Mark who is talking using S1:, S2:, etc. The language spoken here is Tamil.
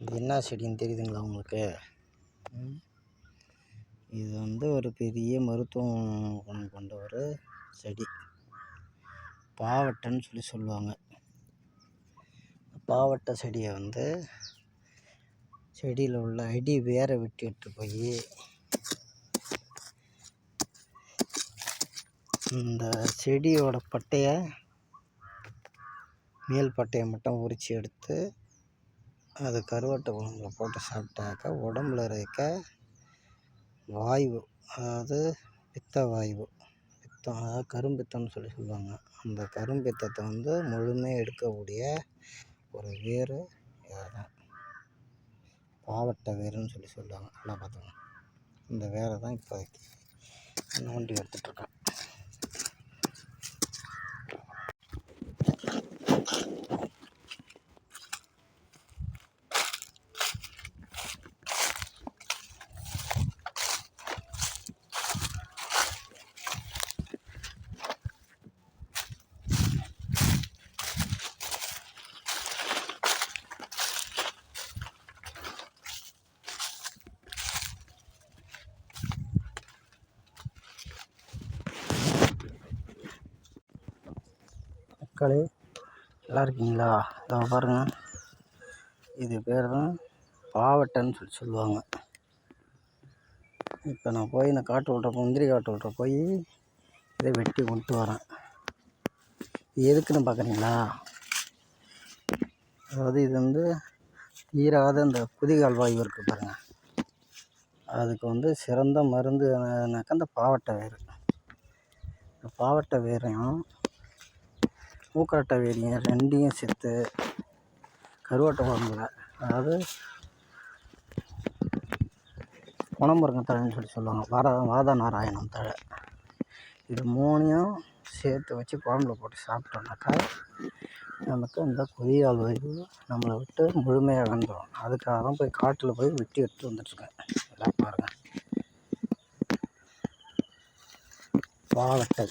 S1: இது என்ன செடின்னு தெரியுதுங்களா உங்களுக்கு? இது வந்து ஒரு பெரிய மருத்துவம் குணம் கொண்ட ஒரு செடி. பாவட்டைன்னு சொல்லி சொல்லுவாங்க. பாவட்டை செடியை வந்து செடியில் உள்ள அடி வேரை வெட்டி எடுத்து போய் இந்த செடியோட பட்டையை மேல் பட்டையை மட்டும் உரித்து எடுத்து அது கருவாட்டு குழம்புல போட்டு சாப்பிட்டாக்கா உடம்புல இருக்க வாய்வு அதாவது பித்த வாய்வு பித்தம் அதாவது கரும்பித்தம்னு சொல்லி சொல்லுவாங்க. அந்த கரும்பித்தத்தை வந்து முழுமையாக எடுக்கக்கூடிய ஒரு வேர் தான் பாவட்டை வேருன்னு சொல்லி சொல்லுவாங்க. நல்லா பார்த்துக்கோங்க. இந்த வேரை தான் இப்போதைக்கு நோண்டி எடுத்துட்ருக்கேன் மக்களே நல்லா இருக்கீங்களா? இதோ பாருங்கள் இது பேர் தான் பாவட்டன்னு சொல்லி சொல்லுவாங்க. இப்போ நான் போய் இந்த காட்டு விட்ற முந்திரி காட்டு விட்ற போய் இதை வெட்டி கொண்டு வரேன். எதுக்குன்னு பார்க்குறீங்களா? அதாவது இது வந்து ஈராத இந்த குதிகால் வாயு இருக்குது பாருங்கள் அதுக்கு வந்து சிறந்த மருந்துனாக்கா அந்த இந்த பாவட்டை வேர் இந்த பாவட்டை வேரையும் மூக்கரட்டை வேலியும் ரெண்டையும் சேர்த்து கருவாட்டை குழம்புல. அதாவது குணமுருங்கை தழைன்னு சொல்லி சொல்லுவாங்க. வார வாத நாராயணம் தழை. இது மூணையும் சேர்த்து வச்சு குழம்புல போட்டு சாப்பிட்டோம்னாக்கா நமக்கு இந்த கொய்யால் வயிறு நம்மளை விட்டு முழுமையாக வந்துடும் அதுக்காக தான் போய் காட்டில் போய் வெட்டி எடுத்து வந்துட்டுருக்கேன். எல்லாம் பாருங்கள் பாவட்டை